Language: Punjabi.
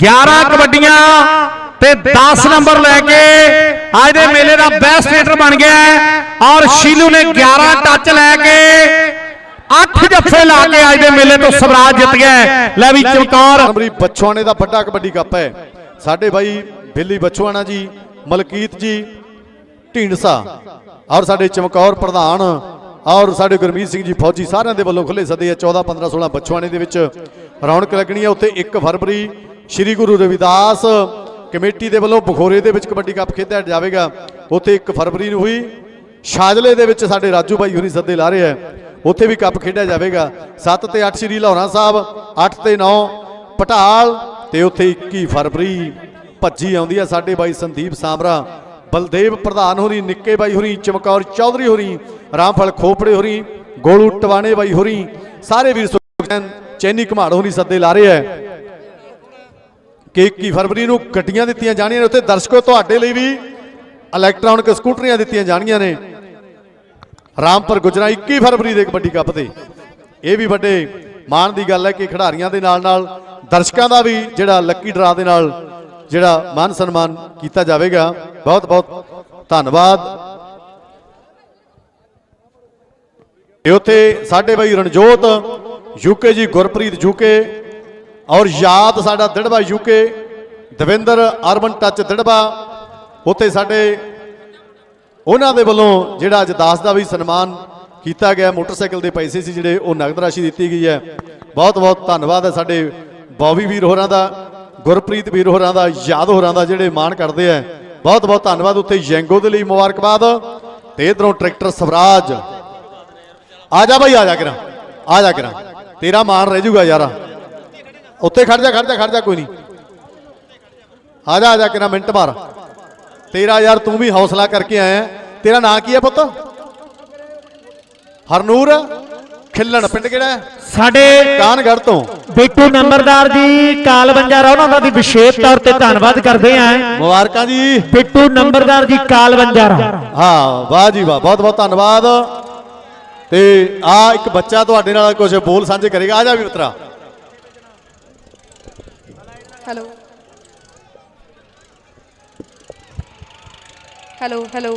11 ਕਬੱਡੀਆਂ ਤੇ 10 ਨੰਬਰ ਲੈ ਕੇ ਅੱਜ ਦੇ ਮੇਲੇ ਦਾ ਬੈਸਟ ਰੇਟਰ ਬਣ ਗਿਆ ਹੈ। ਔਰ ਸ਼ੀਲੂ ਨੇ 11 ਟੱਚ ਲੈ ਕੇ 8 ਜੱਫੇ ਲਾ ਕੇ ਅੱਜ ਦੇ ਮੇਲੇ ਤੋਂ ਸਵਰਾਜ ਜਿੱਤ ਗਿਆ। ਲੈ ਵੀ ਚਮਕੌਰ। ਨੰਬਰੀ ਬੱਚੋਆਣੇ ਦਾ ਵੱਡਾ ਕਬੱਡੀ ਕੱਪ ਹੈ। ਸਾਡੇ ਬਾਈ ਬਿੱਲੀ ਬੱਚੋਆਣਾ ਜੀ ਮਲਕੀਤ ਜੀ ਢੀਂਡਸਾ ਔਰ ਸਾਡੇ ਚਮਕੌਰ ਪ੍ਰਧਾਨ ਔਰ ਸਾਡੇ ਗੁਰਮੀਤ ਸਿੰਘ ਜੀ ਫੌਜੀ ਸਾਰਿਆਂ ਦੇ ਵੱਲੋਂ ਖੁੱਲੇ ਸੱਦੇ ਆ 14 15 16 ਬੱਚੋਆਣੇ ਦੇ ਵਿੱਚ। ਰੌਣਕ ਲੱਗਣੀ ਹੈ ਉੱਥੇ 1 ਫਰਵਰੀ, ਸ੍ਰੀ ਗੁਰੂ ਰਵਿਦਾਸ ਕਮੇਟੀ ਦੇ ਵੱਲੋਂ ਬਖੋਰੇ ਦੇ ਵਿੱਚ ਕਬੱਡੀ ਕੱਪ ਖੇਡਿਆ ਜਾਵੇਗਾ। ਉੱਥੇ 1 ਫਰਵਰੀ ਨੂੰ ਹੋਈ ਸ਼ਾਜਲੇ ਦੇ ਵਿੱਚ ਸਾਡੇ ਰਾਜੂ ਭਾਈ ਹੋਰੀ ਸੱਦੇ ਲਾ ਰਹੇ ਆ ਉੱਥੇ ਵੀ ਕੱਪ ਖੇਡਿਆ ਜਾਵੇਗਾ। 7 ਤੇ 8 ਸ੍ਰੀ ਲਾਹੌਰਾ ਸਾਹਿਬ 8 ਤੇ 9 ਪਟਾਲ ਤੇ ਉੱਥੇ 21 ਫਰਵਰੀ ਭੱਜੀ ਆਉਂਦੀ ਆ ਸਾਡੇ ਬਾਈ ਸੰਦੀਪ ਸਾਮਰਾ ਬਲਦੇਵ ਪ੍ਰਧਾਨ ਹੋਰੀ, ਨਿੱਕੇ ਬਾਈ ਹੋਰੀ, ਚਮਕੌਰ ਚੌਧਰੀ ਹੋਰੀ, ਰਾਮਫਲ ਖੋਪੜੇ ਹੋਰੀ, ਗੋਲੂ ਟਵਾਣੇ ਬਾਈ ਹੋਰੀ, ਸਾਰੇ ਵੀਰ ਸੁਖਚੈਨ ਚੈਨੀ ਘਮਾੜ ਹੋਣੀ ਸੱਦੇ ਲਾ ਰਹੇ ਹੈ। ਕਿ 21 ਫਰਵਰੀ ਨੂੰ ਗੱਡੀਆਂ ਦਿੱਤੀਆਂ ਜਾਣੀਆਂ ਨੇ, ਉੱਥੇ ਦਰਸ਼ਕੋ ਤੁਹਾਡੇ ਲਈ ਵੀ ਇਲੈਕਟ੍ਰੋਨਿਕ ਸਕੂਟਰੀਆਂ ਦਿੱਤੀਆਂ ਜਾਣੀਆਂ ਨੇ। ਰਾਮਪੁਰ ਗੁਜਰਾ 21 ਫਰਵਰੀ ਦੇ ਕਬੱਡੀ ਕੱਪ ਤੇ ਇਹ ਵੀ ਵੱਡੇ ਮਾਣ ਦੀ ਗੱਲ ਹੈ ਕਿ ਖਿਡਾਰੀਆਂ ਦੇ ਨਾਲ ਨਾਲ ਦਰਸ਼ਕਾਂ ਦਾ ਵੀ ਜਿਹੜਾ ਲੱਕੀ ਡਰਾ ਦੇ ਨਾਲ ਜਿਹੜਾ ਮਾਨ ਸਨਮਾਨ ਕੀਤਾ ਜਾਵੇਗਾ। ਬਹੁਤ ਬਹੁਤ ਧੰਨਵਾਦ। ਇਹ ਉੱਥੇ ਸਾਡੇ ਬਾਈ ਰਣਜੋਤ ਯੂਕੇ ਜੀ, ਗੁਰਪ੍ਰੀਤ ਯੂਕੇ ਔਰ ਯਾਦ ਸਾਡਾ Dirba UK, Davinder urban touch Dirba ਉੱਥੇ ਸਾਡੇ ਉਹਨਾਂ ਦੇ ਵੱਲੋਂ ਜਿਹੜਾ ਅੱਜ ਦਾਸ ਦਾ ਵੀ ਸਨਮਾਨ ਕੀਤਾ ਗਿਆ, ਮੋਟਰਸਾਈਕਲ ਦੇ ਪੈਸੇ ਸੀ ਜਿਹੜੇ ਉਹ ਨਗਦ ਰਾਸ਼ੀ ਦਿੱਤੀ ਗਈ ਹੈ। ਬਹੁਤ ਬਹੁਤ ਧੰਨਵਾਦ ਹੈ ਸਾਡੇ ਬੌਬੀ ਵੀਰ ਹੋਰਾਂ ਦਾ, ਗੁਰਪ੍ਰੀਤ ਵੀਰ ਹੋਰਾਂ ਦਾ, ਯਾਦ ਹੋਰਾਂ ਦਾ ਜਿਹੜੇ ਮਾਣ ਕਰਦੇ ਆ ਬਹੁਤ ਬਹੁਤ ਧੰਨਵਾਦ ਉੱਥੇ ਯੈਂਗੋ ਦੇ ਲਈ ਮੁਬਾਰਕਬਾਦ ਤੇ ਇਧਰੋਂ ਟਰੈਕਟਰ ਸਵਰਾਜ। ਆ ਜਾ ਭਾਈ ਆ ਜਾ ਕਰਾਂ, ਆ ਜਾ ਕਰਾਂ। ਤੇਰਾ ਮਾਣ ਰਹਿ ਜਾਊਗਾ ਯਾਰਾ। ਉੱਥੇ ਖੜ ਜਾ ਖੜ ਜਾ ਖੜ ਜਾ ਕੋਈ ਨਹੀਂ। ਆ ਜਾ ਆ ਜਾ ਕਿਰਾ ਮਿੰਟ ਮਾਰ। ਤੇਰਾ ਯਾਰ ਤੂੰ ਵੀ ਹੌਸਲਾ ਕਰਕੇ ਆਇਆ। ਤੇਰਾ ਨਾਂ ਕੀ ਹੈ ਪੁੱਤ? ਹਰਨੂਰ? ਖਿੱਲਣ ਪਿੰਡ ਕਿਹੜਾ ਸਾਡੇ ਕਾਨਗੜ੍ਹ ਤੋਂ। ਬਿੱਟੂ ਨੰਬਰਦਾਰ ਜੀ ਕਾਲਵੰਜਾ ਉਹਨਾਂ ਦਾ ਵੀ ਵਿਸ਼ੇਸ਼ ਤੌਰ ਤੇ ਧੰਨਵਾਦ ਕਰਦੇ ਆਂ ਮੁਬਾਰਕਾਂ ਜੀ। ਬਿੱਟੂ ਨੰਬਰਦਾਰ ਜੀ ਕਾਲਵੰਜਾ ਹਾਂ ਵਾਹ ਜੀ ਵਾਹ ਬਹੁਤ ਬਹੁਤ ਧੰਨਵਾਦ। ਤੇ ਆ ਇੱਕ ਬੱਚਾ ਤੁਹਾਡੇ ਨਾਲ ਕੁਝ ਬੋਲ ਸਾਂਝੇ ਕਰੇਗਾ। ਆ ਜਾ ਵੀ ਮਿੱਤਰਾ ਹੈਲੋ। Hello hello.